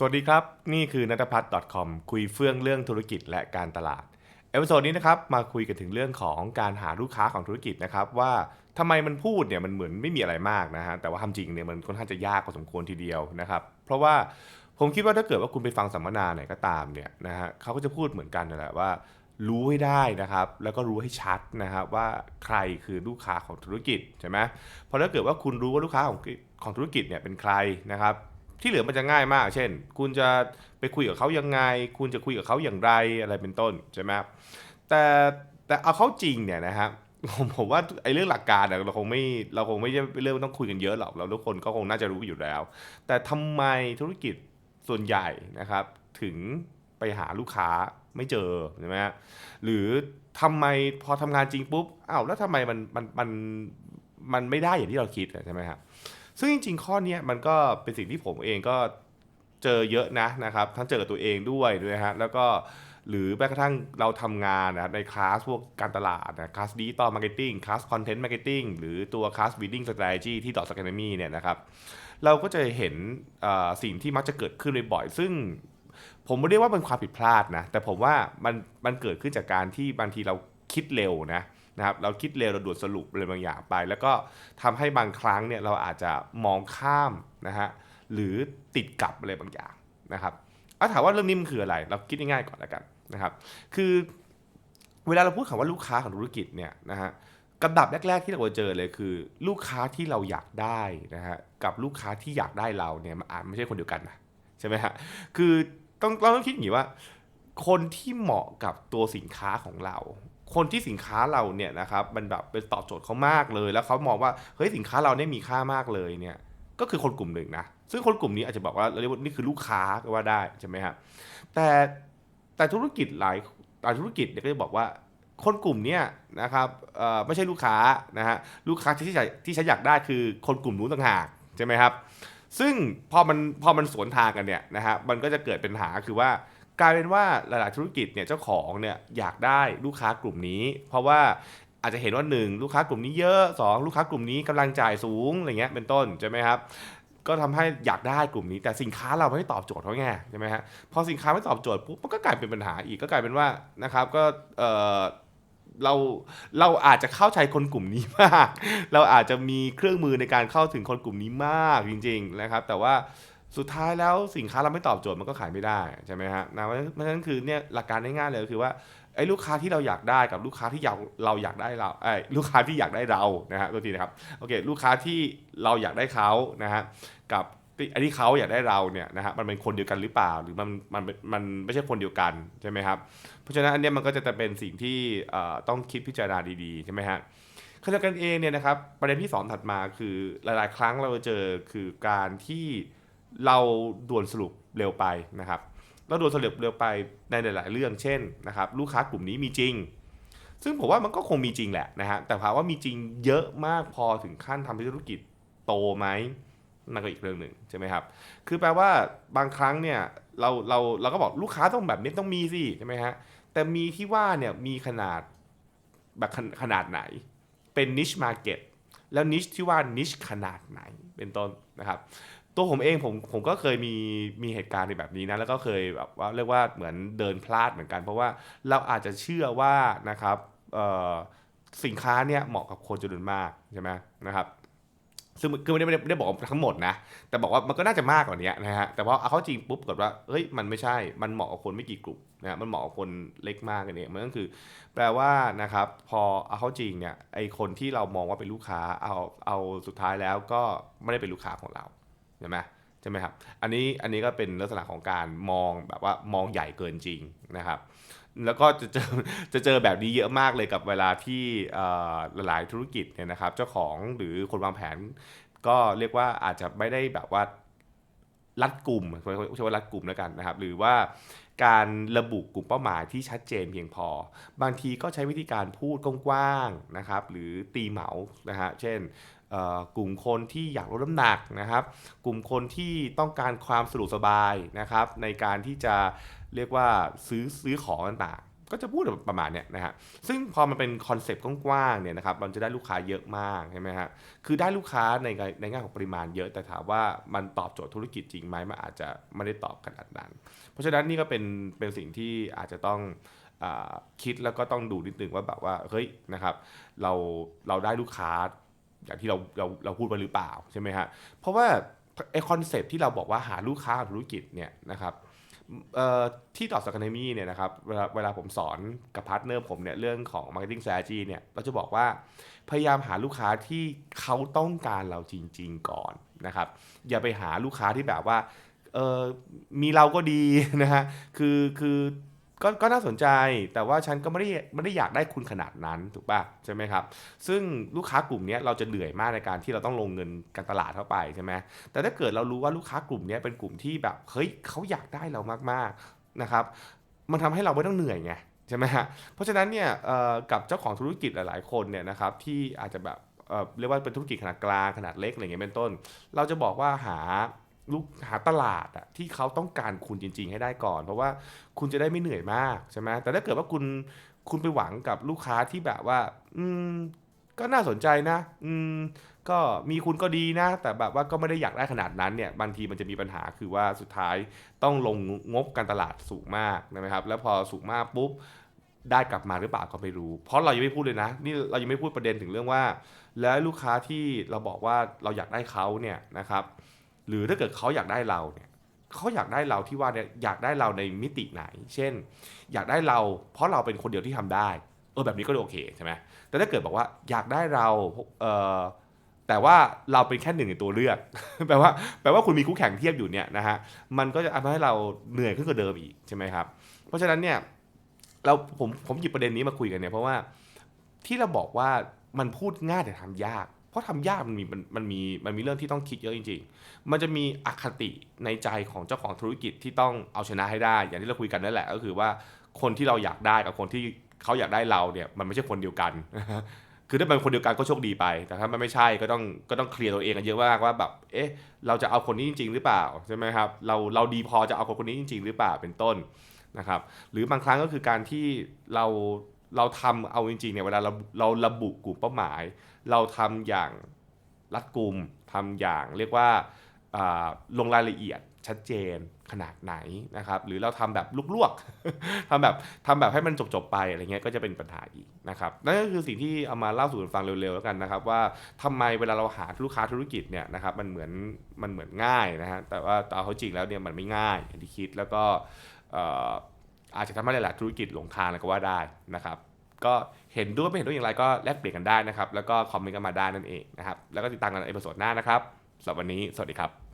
สวัสดีครับ นี่คือนัทพัฒน์ .com คุยเฟื่องเรื่องธุรกิจและการตลาด เอพิโซดนี้นะครับมาคุยกันถึงเรื่องของการหาลูกค้าของธุรกิจนะครับ ว่าทำไมมันพูดเนี่ยมันเหมือนไม่มีอะไรมากนะฮะแต่ว่าทำจริงเนี่ยมันค่อนข้างจะยากพอสมควรทีเดียวนะครับ เพราะว่าผมคิดว่าถ้าเกิดว่าคุณไปฟังสัมมนาไหนก็ตามเนี่ยนะฮะเขาก็จะพูดเหมือนกันนั่นแหละว่า รู้ให้ได้นะครับ แล้วก็รู้ให้ชัดนะครับว่าใครคือลูกค้าของธุรกิจใช่ไหมเพราะถ้าเกิดว่าคุณรู้ว่าลูกค้าของของธุรกิจเนี่ยเป็นใครนะครับ ที่เหลือมันจะง่ายมาก เช่น คุณจะไปคุยกับเขายังไง คุณจะคุยกับเขาอย่างไรอะไรเป็นต้นใช่ไหมครับแต่แต่เอาเข้าจริงเนี่ยนะฮะผมผมว่าไอ้เรื่องหลักการเนี่ยเราคงไม่เราคงไม่ใช่เรื่องต้องคุยกันเยอะหรอกเราทุกคนก็คงน่าจะรู้อยู่แล้ว แต่ทำไมธุรกิจส่วนใหญ่นะครับ ถึงไปหาลูกค้าไม่เจอใช่ไหมหรือทำไมพอทำงานจริงปุ๊บอ้าวแล้วทำไมมันมันมันมันไม่ได้อย่างที่เราคิดใช่ไหมครับ ซึ่งจริงๆข้อนี้มันก็เป็นสิ่งที่ผมเองก็เจอเยอะนะนะครับ ทั้งเจอกับตัวเองด้วยด้วยฮะแล้วก็หรือแม้กระทั่งเราทำงานนะครับในคลาสพวกการตลาดนะคลาสดิจิตอลมาร์เก็ตติ้งคลาสคอนเทนต์มาร์เก็ตติ้งหรือตัวคลาสวิดดิ้งสตร a t e g y ที่ดอทสแกนมี่เนี่ยนะครับ เราก็จะเห็นสิ่งที่มักจะเกิดขึ้นบ่อยๆซึ่งผมไม่เรียกว่าเป็นความผิดพลาดนะ แต่ผมว่ามันมันเกิดขึ้นจากการที่บางทีเราคิดเร็วนะ นะครับเราคิดเร็วเราด่วนสรุปอะไรบางอย่างไป แล้วก็ทำให้บางครั้งเนี่ยเราอาจจะมองข้ามนะฮะหรือติดกับอะไรบางอย่างนะครับเอาถามว่าเรื่องนี้มันคืออะไร เราคิดง่ายๆก่อนแล้วกันนะครับ คือเวลาเราพูดคำว่าลูกค้าของธุรกิจเนี่ยนะฮะกับดับแรก ๆ ที่เราเจอเลยคือ ลูกค้าที่เราอยากได้นะฮะกับลูกค้าที่อยากได้เราเนี่ยมันอาจไม่ใช่คนเดียวกันนะใช่ไหมฮะคือต้องเราต้องคิดอย่างนี้ว่า คนที่เหมาะกับตัวสินค้าของเรา คนที่สินค้าเราเนี่ยนะครับมันแบบเป็นตอบโจทย์เขามากเลย แล้วเขามองว่าเฮ้ยสินค้าเราเนี่ยมีค่ามากเลยเนี่ยก็คือคนกลุ่มหนึ่งนะซึ่งคนกลุ่มนี้อาจจะบอกว่าเราเรียกว่านี่คือลูกค้าก็ว่าได้ใช่ไหมครับแต่แต่ธุรกิจหลายหลายธุรกิจเนี่ยก็จะบอกว่าคนกลุ่มนี้นะครับไม่ใช่ลูกค้านะฮะลูกค้าที่ฉันที่ฉันอยากได้คือคนกลุ่มนู้นต่างหากใช่ไหมครับ ซึ่งพอมันพอมันสวนทางกันเนี่ยนะฮะมันก็จะเกิดปัญหาคือว่า กลายเป็นว่าหลาย ๆ ธุรกิจเนี่ยเจ้าของเนี่ยอยากได้ลูกค้ากลุ่มนี้ เพราะว่าอาจจะเห็นว่า 1 ลูกค้ากลุ่มนี้เยอะ 2 ลูกค้ากลุ่มนี้กำลังจ่ายสูงอะไรเงี้ยเป็นต้นใช่ไหมครับก็ทำให้อยากได้กลุ่มนี้แต่สินค้าเราไม่ตอบโจทย์เขาไงใช่ไหมฮะพอสินค้าไม่ตอบโจทย์ปุ๊บมันก็กลายเป็นปัญหาอีกก็กลายเป็นว่านะครับก็เออเราเราอาจจะเข้าใจคนกลุ่มนี้มาก เราอาจจะมีเครื่องมือในการเข้าถึงคนกลุ่มนี้มากจริง ๆนะครับ แต่ว่า สุดท้ายแล้วสินค้าเราไม่ตอบโจทย์มันก็ขายไม่ได้ใช่ไหมฮะนะเพราะฉะนั้นคือเนี่ยหลักการง่ายๆเลยคือว่าไอ้ลูกค้าที่เราอยากได้กับลูกค้าที่อยากเราอยากได้เราไอ้ลูกค้าที่อยากได้เรานะฮะตัวทีนะครับโอเคลูกค้าที่เราอยากได้เขานะฮะกับที่อันที่เขาอยากได้เราเนี่ยนะฮะมันเป็นคนเดียวกันหรือเปล่า หรือมันมันมันไม่ใช่คนเดียวกันใช่ไหมครับเพราะฉะนั้นอันเนี้ยมันก็จะเป็นสิ่งที่ต้องคิดพิจารณาดีๆใช่ไหมฮะขณะกันเองเนี่ยนะครับประเด็นที่สองถัดมาคือหลายๆ ครั้งเราเจอคือการที่ เราด่วนสรุปเร็วไปนะครับเราด่วนสรุปเร็วไปในหลาย ๆ เรื่องเช่นนะครับลูกค้ากลุ่มนี้มีจริง ซึ่งผมว่ามันก็คงมีจริงแหละนะฮะแต่ถามว่ามีจริงเยอะมากพอถึงขั้นทำให้ธุรกิจโตไหมนั่นก็อีกเรื่องหนึ่งใช่ไหมครับ คือแปลว่าบางครั้งเนี่ยเราเราเราก็บอกลูกค้าต้องแบบนี้ต้องมีสิใช่ไหมฮะ แต่มีที่ว่าเนี่ยมีขนาดแบบขนขนาดไหน เป็น niche market แล้ว niche ที่ว่า niche ขนาดไหนเป็นต้นนะครับ ตัวผมเองผมผมก็เคยมีมีเหตุการณ์ในแบบนี้นะแล้วก็เคยแบบว่าเรียกว่าเหมือนเดินพลาดเหมือนกัน เพราะว่าเราอาจจะเชื่อว่านะครับสินค้าเนี่ยเหมาะกับคนจำนวนมากใช่ไหมนะครับซึ่งคือไม่ได้ไม่ได้บอกทั้งหมดนะ แต่บอกว่ามันก็น่าจะมากกว่านี้นะฮะแต่พอเอาเข้าจริงปุ๊บกดว่าเฮ้ยมันไม่ใช่มันเหมาะกับคนไม่กี่กลุ่มนะฮะมันเหมาะกับคนเล็กมากกันเองมันก็คือ แปลว่านะครับพอเอาเข้าจริงเนี่ยไอคนที่เรามองว่าเป็นลูกค้าเอาเอาสุดท้ายแล้วก็ไม่ได้เป็นลูกค้าของเรา ใช่ไหมใช่ไหมครับ อันนี้อันนี้ก็เป็นลักษณะของการมองแบบว่ามองใหญ่เกินจริงนะครับ แล้วก็จะเจอจะเจอแบบนี้เยอะมากเลยกับเวลาที่หลายธุรกิจเนี่ยนะครับ เจ้าของหรือคนวางแผนก็เรียกว่าอาจจะไม่ได้แบบว่า รัดกลุ่มใช้ว่ารัดกลุ่มแล้วกันนะครับ หรือว่าการระบุกลุ่มเป้าหมายที่ชัดเจนเพียงพอ บางทีก็ใช้วิธีการพูดกว้างๆนะครับ หรือตีเหมานะฮะเช่นกลุ่มคนที่อยากลดน้ำหนักนะครับ กลุ่มคนที่ต้องการความสะดวกสบายนะครับ ในการที่จะเรียกว่าซื้อซื้อของต่าง ก็จะพูดประมาณเนี้ยนะฮะซึ่งพอมันเป็นคอนเซปต์กว้างๆเนี่ยนะครับมันจะได้ลูกค้าเยอะมากใช่ไหมฮะคือได้ลูกค้าในในแง่ของปริมาณเยอะแต่ถามว่ามันตอบโจทย์ธุรกิจจริงไหมมันอาจจะไม่ได้ตอบขนาดนั้น เพราะฉะนั้นนี่ก็เป็นเป็นสิ่งที่อาจจะต้องอคิดแล้วก็ต้องดูนิดนึงว่าแบบว่าเฮ้ยนะครับเราเราได้ลูกค้าอย่างที่เราเราเราพูดไปหรือเปล่าใช่ไหมฮะเพราะว่าไอคอนเซปต์ที่เราบอกว่าหาลูกค้าธุรกิจเนี่ยนะครับ ที่ต่อสัก a นมีเนี่ยนะครับเวลาเวลาผมสอนกับพาร์ทเนอร์ผมเนี่ยเรื่องของ Marketing Strategy เนี่ยเราจะบอกว่าพยายามหาลูกค้าที่เขาต้องการเราจริง ๆ ก่อนนะครับ อย่าไปหาลูกค้าที่แบบว่าเออมีเราก็ดีนะฮะคือคือ ก็ก็น่าสนใจแต่ว่าฉันก็ไม่ได้ไม่ได้อยากได้คุณขนาดนั้นถูกป่ะใช่ไหมครับ ซึ่งลูกค้ากลุ่มนี้เราจะเหนื่อยมากในการที่เราต้องลงเงินการตลาดเข้าไปใช่ไหมแต่ถ้าเกิดเรารู้ว่าลูกค้ากลุ่มนี้เป็นกลุ่มที่แบบเฮ้ยเขาอยากได้เรามากๆนะครับ มันทำให้เราไม่ต้องเหนื่อยไงใช่ไหมฮะเพราะฉะนั้นเนี่ยกับเจ้าของธุรกิจหลาย ๆ คนเนี่ยนะครับที่อาจจะแบบเเรียกว่าเป็นธุรกิจขนาดกลางขนาดเล็กอะไรเงี้ยเป็นต้น เราจะบอกว่าหา ลูกหาตลาดอะที่เขาต้องการคุณจริง ๆ ให้ได้ก่อน เพราะว่าคุณจะได้ไม่เหนื่อยมากใช่ไหมแต่ถ้าเกิดว่าคุณคุณไปหวังกับลูกค้าที่แบบว่า อืม ก็น่าสนใจนะ อืม ก็มีคุณก็ดีนะ แต่แบบว่าก็ไม่ได้อยากได้ขนาดนั้นเนี่ย บางทีมันจะมีปัญหาคือว่าสุดท้ายต้องลงงบการตลาดสูงมากนะครับ แล้วพอสูงมากปุ๊บได้กลับมาหรือเปล่าก็ไม่รู้ เพราะเรายังไม่พูดเลยนะ นี่เรายังไม่พูดประเด็นถึงเรื่องว่า แล้วลูกค้าที่เราบอกว่าเราอยากได้เขาเนี่ยนะครับ หรือถ้าเกิดเขาอยากได้เราเนี่ยเขาอยากได้เราที่ว่าเนี่ยอยากได้เราในมิติไหน เช่น อยากได้เรา เพราะเราเป็นคนเดียวที่ทำได้เออแบบนี้ก็โอเคใช่ไหมแต่ถ้าเกิดบอกว่าอยากได้เราเอ่อแต่ว่าเราเป็นแค่หนึ่งในตัวเลือก แปลว่าแปลว่าคุณมีคู่แข่งเทียบอยู่เนี่ยนะฮะมันก็จะทำให้เราเหนื่อยขึ้นกว่าเดิมอีกใช่ไหมครับ เพราะฉะนั้นเนี่ยเราผมผมหยิบประเด็นนี้มาคุยกันเนี่ยเพราะว่าที่เราบอกว่ามันพูดง่ายแต่ทำยาก เพราะทำยากมันมีมันมันมีมันมีเรื่องที่ต้องคิดเยอะจริง ๆ มันจะมีอคติในใจของเจ้าของธุรกิจที่ต้องเอาชนะให้ได้ อย่างที่เราคุยกันนั่นแหละ ก็คือว่าคนที่เราอยากได้กับคนที่เขาอยากได้เราเนี่ยมันไม่ใช่คนเดียวกัน คือถ้าเป็นคนเดียวกันก็โชคดีไป แต่ถ้ามันไม่ใช่ก็ต้องก็ต้องเคลียร์ตัวเองกันเยอะมากว่าแบบ เอ๊ะ เราจะเอาคนนี้จริง ๆ หรือเปล่าใช่ไหมครับ เราเราดีพอจะเอาคนคนนี้จริง ๆ หรือเปล่าเป็นต้นนะครับ หรือบางครั้งก็คือการที่เรา เราทำเอาจริงๆเนี่ยเวลาเราเราระบุกลุ่มเป้าหมาย เราทำอย่างรัดกุมทำอย่างเรียกว่าาลงรายละเอียดชัดเจนขนาดไหนนะครับหรือเราทำแบบลวกๆทำแบบทำแบบให้มันจบๆไปอะไรเงี้ยก็จะเป็นปัญหาอีกนะครับนั่นก็คือสิ่งที่เอามาเล่าสู่กันฟังเร็วๆแล้วกันนะครับ ว่าทำไมเวลาเราหาลูกค้าธุรกิจเนี่ยนะครับมันเหมือนมันเหมือนง่ายนะฮะแต่ว่าตอนเขาจริงแล้วเนี่ยมันไม่ง่ายอย่างที่คิดแล้วก็ อาจจะทำให้หลาย ๆ ธุรกิจหลงทางเลยก็ว่าได้นะครับ ก็เห็นด้วยไม่เห็นด้วยอย่างไรก็แลกเปลี่ยนกันได้นะครับ แล้วก็คอมเมนต์กันมาได้นั่นเองนะครับ แล้วก็ติดตามกันในเอพิโซดหน้านะครับสำหรับวันนี้สวัสดีครับ